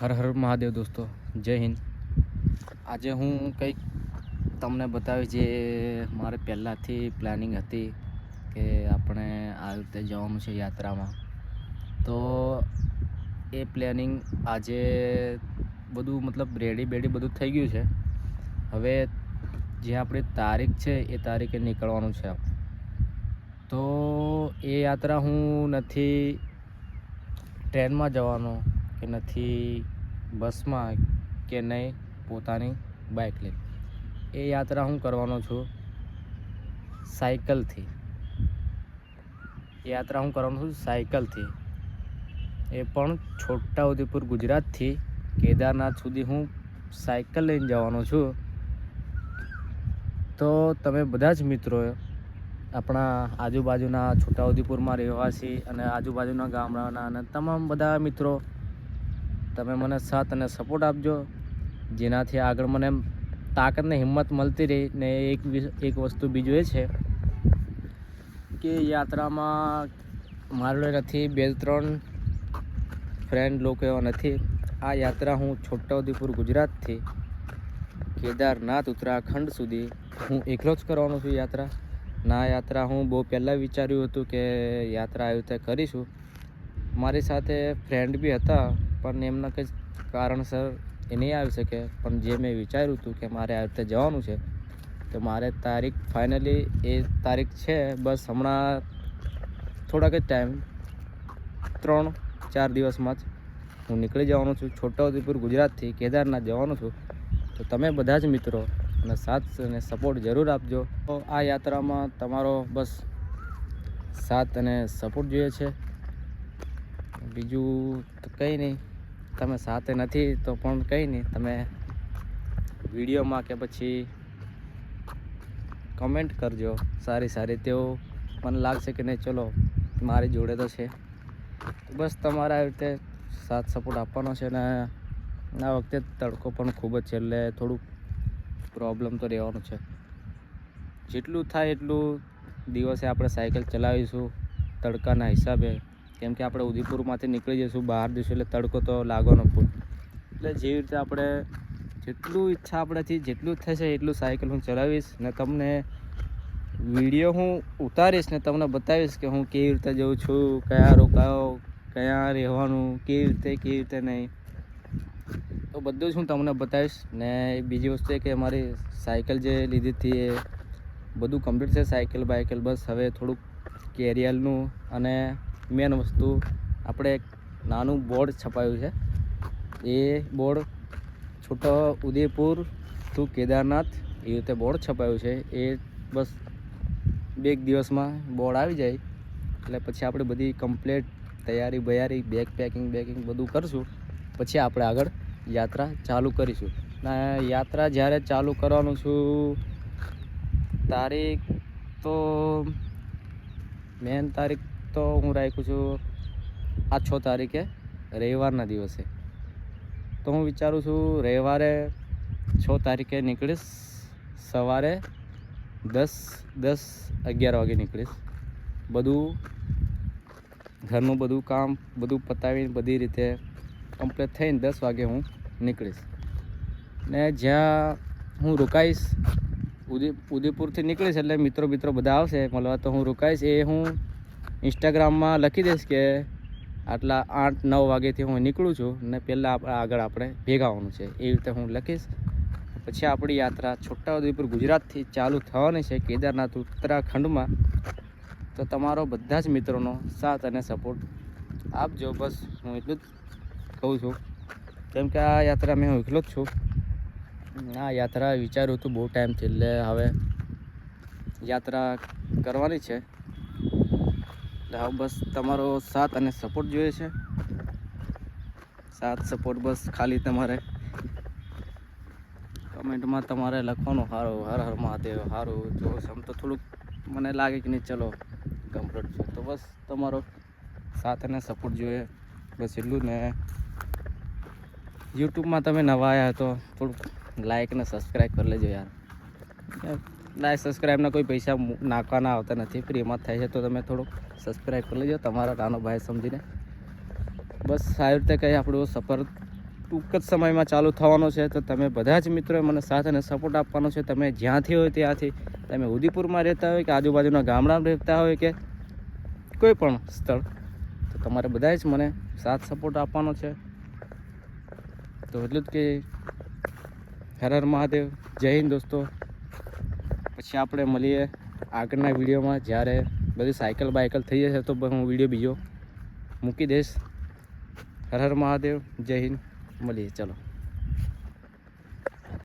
હર હર મહાદેવ દોસ્તો, જય હિન્દ. આજે હું કંઈક તમને બતાવી જે મારે પહેલાંથી પ્લાનિંગ હતી કે આપણે આ રીતે જવાનું છે યાત્રામાં. તો એ પ્લાનિંગ આજે બધું મતલબ રેડી બેડી બધું થઈ ગયું છે. હવે જે આપણી તારીખ છે એ તારીખે નીકળવાનું છે. તો એ યાત્રા હું નથી ટ્રેનમાં જવાનો. કે નથી બસમાં કે નહીં પોતાની બાઇક લઈ. એ યાત્રા હું કરવાનો છું સાયકલથી. યાત્રા હું કરવાનો છું સાયકલથી. એ પણ છોટાઉદેપુર ગુજરાતથી. કેદારનાથ સુધી હું સાયકલ લઈને જવાનો છું. તો તમે બધા જ મિત્રો આપણા આજુબાજુના છોટાઉદેપુરમાં રહેવાસી અને આજુબાજુના ગામડાના અને તમામ બધા મિત્રો તમે મને સાથ અને સપોર્ટ આપજો. જેનાથી આગળ મને તાકાત ને હિંમત મળતી રહી ને એક એક વસ્તુ બીજું એ છે કે યાત્રામાં મારો નથી, બે ત્રણ ફ્રેન્ડ લોકો એવા નથી. આ યાત્રા હું છોટાઉદેપુર ગુજરાતથી કેદારનાથ, ઉત્તરાખંડ સુધી હું એકલો જ કરવાનો છું યાત્રા. ના યાત્રા હું બહુ પહેલાં વિચાર્યું હતું કે યાત્રા આવી રીતે કરીશું. મારી સાથે ફ્રેન્ડ બી હતા. પણ એમના કંઈ કારણસર એ નહીં આવી શકે. પણ જે મેં વિચાર્યું હતું કે મારે આવી રીતે જવાનું છે, તો મારે તારીખ ફાઇનલી એ તારીખ છે, બસ હમણાં થોડાક જ ટાઈમ ત્રણ, ચાર દિવસમાં જ હું નીકળી જવાનો છું. છોટાઉદેપુર ગુજરાતથી કેદારનાથ જવાનો છું. તો તમે બધા જ મિત્રો અને સાથ અને સપોર્ટ જરૂર આપજો. તો આ યાત્રામાં તમારો બસ સાથ અને સપોર્ટ જોઈએ છે. બીજું તો કંઈ નહીં. તમે સાથે નથી તો પણ કંઈ નહીં. તમે વિડીયોમાં કે પછી કમેન્ટ કરજો. સારી સારી તેઓ મને લાગશે કે નહીં. ચલો, મારી જોડે તો છે. બસ તમારે રીતે સાથ સપોર્ટ આપવાનો છે ને આ વખતે તડકો પણ ખૂબ જ છે એટલે થોડુંક પ્રોબ્લેમ તો રહેવાનું છે. જેટલું થાય એટલું દિવસે આપણે સાયકલ ચલાવીશું. તડકાના હિસાબે કેમ કે આપણે ઉદયપુરમાંથી નીકળી જઈશું બહાર જઈશું એટલે તડકો તો લાગવાનો ફૂલ. એટલે જેવી રીતે આપણે જેટલું ઈચ્છા આપણાથી, જેટલું થશે એટલું સાયકલ હું ચલાવીશ ને તમને વીડિયો હું ઉતારીશ ને તમને બતાવીશ કે હું કેવી રીતે જઉં છું, કયા રોકાયો કયા રહેવાનું, કેવી રીતે કેવી રીતે નહીં. તો બધું જ હું તમને બતાવીશ ને બીજી વસ્તુ એ કે મારી સાયકલ જે લીધી હતી એ બધું કમ્પ્લીટ છે, સાયકલ બાયકલ બસ હવે થોડુંક કેરિયલનું અને મેન વસ્તુ આપણે એક નાનું બોર્ડ છપાયું છે. એ બોર્ડ છોટો ઉદયપુર ટુ કેદારનાથ એ રીતે બોર્ડ છપાયું છે. એ બસ બે દિવસમાં બોર્ડ આવી જાય. એટલે પછી આપણે બધી કમ્પ્લેટ, તૈયારી બૈયારી બેગ પેકિંગ બેકિંગ બધું કરશું. પછી આપણે આગળ યાત્રા ચાલુ કરીશું. ને યાત્રા જ્યારે ચાલુ કરવાનું છું, તારીખ તો મેન તારીખ તો હું રાખ્યું છું આ છ તારીખે રવિવારના દિવસે. તો હું વિચારું છું રવિવારે છ તારીખે નીકળીશ, સવારે દસ દસ અગિયાર વાગે નીકળીશ. બધું ઘરનું બધું કામ બધું પતાવીને બધી રીતે કમ્પ્લીટ થઈને દસ વાગે હું નીકળીશ. ને જ્યાં હું રોકાઈશ, ઉદય, ઉદયપુરથી નીકળીશ એટલે મિત્રો મિત્રો બધા આવશે, મળવા તો હું રોકાઈશ. એ હું ઇન્સ્ટાગ્રામમાં લખી દઈશ કે આટલા આઠ નવ વાગ્યાથી હું નીકળું છું ને પહેલાં આપણે આગળ આપણે ભેગા આવવાનું છે. એ રીતે હું લખીશ. પછી આપણી યાત્રા છોટાઉદેપુર ગુજરાતથી ચાલુ થવાની છે કેદારનાથ ઉત્તરાખંડમાં. તો તમારો બધા જ મિત્રોનો સાથ અને સપોર્ટ આપજો બસ હું એટલું જ કહું છું. કેમ કે આ યાત્રા મેં હું એકલો જ છું. આ યાત્રા વિચાર્યું હતું બહુ ટાઈમથી, એટલે હવે યાત્રા કરવાની છે. એટલે બસ તમારો સાથ અને સપોર્ટ જોઈએ છે. સાથ સપોર્ટ બસ ખાલી તમારે. કમેન્ટમાં તમારે લખવાનું સારું હર હર મહાદેવ સારું જો, આમ તો થોડુંક મને લાગે કે નહીં, ચલો કમ્પ્લીટ છે. તો બસ તમારો સાથ અને સપોર્ટ જોઈએ. બસ એટલું ને. યુટ્યુબમાં તમે નવા આવ્યા તો થોડુંક લાઈક અને સબસ્ક્રાઈબ કરી લેજો યાર. લાઈક સબસ્ક્રાઈબના કોઈ પૈસા નાખવાના આવતા નથી. ફ્રીમાં થાય છે. તો તમે થોડુંક સબસ્ક્રાઈબ કરી લેજો. તમારા નાનો ભાઈ સમજીને. બસ સારી રીતે કંઈ આપણો સફર ટૂંક જ સમયમાં ચાલુ થવાનો છે. તો તમે બધા જ મિત્રોએ મને સાથ અને સપોર્ટ આપવાનો છે. તમે જ્યાંથી હોય ત્યાંથી. તમે ઉદયપુરમાં રહેતા હોય કે આજુબાજુના ગામડામાં રહેતા હોય કે કોઈ પણ સ્થળ, તો તમારે બધાએ જ મને સાથ સપોર્ટ આપવાનો છે. તો એટલું જ કે હર મહાદેવ. જય હિન્દ દોસ્તો. પછી આપણે મળીએ આગળના વિડીયોમાં. જ્યારે બધી સાયકલ બાયકલ થઈ જશે તો હું વીડિયો બીજો મૂકી દઈશ. હર હર મહાદેવ. જય હિન્દ. મળીએ. ચલો.